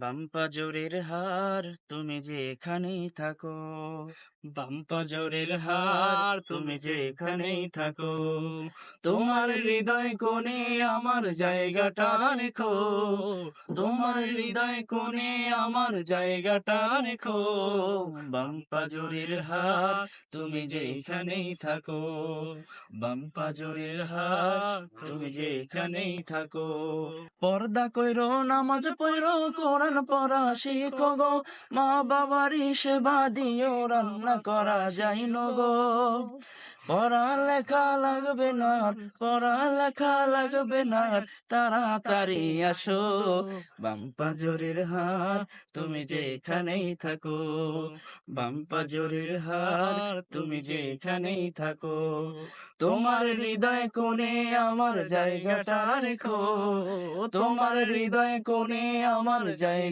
বাম্পা জোরের হার তুমি যে এখানেই থাকো বাম্পা জোরের হার তুমি যে এখানেই থাকো, তোমার হৃদয় কোণে আমার জায়গাটা রেখো তোমার হৃদয় কোণে আমার জায়গাটা রেখো বাম্পা জোরের হার তুমি যে এখানেই থাকো বাম্পা জোরের হার তুমি যে এখানেই থাকো। পর্দা কইরো, নামাজ পড়ো, কোরআন পড়া শিখো গো। মা বাবার সেবা দিও রান্না করা যাই গো। পড়া লেখা লাগবে না, পড়া লেখা লাগবে না। তাড়াতাড়ি আসো বাম্পা জোরের হাত, তুমি যে এখানেই থাকো বাম্পা জোরের হাত, তুমি যে এখানেই থাকো। তোমার হৃদয় কোণে আমার জায়গাটা রেখো। তোমার হৃদয় কোণে আমার জায়গা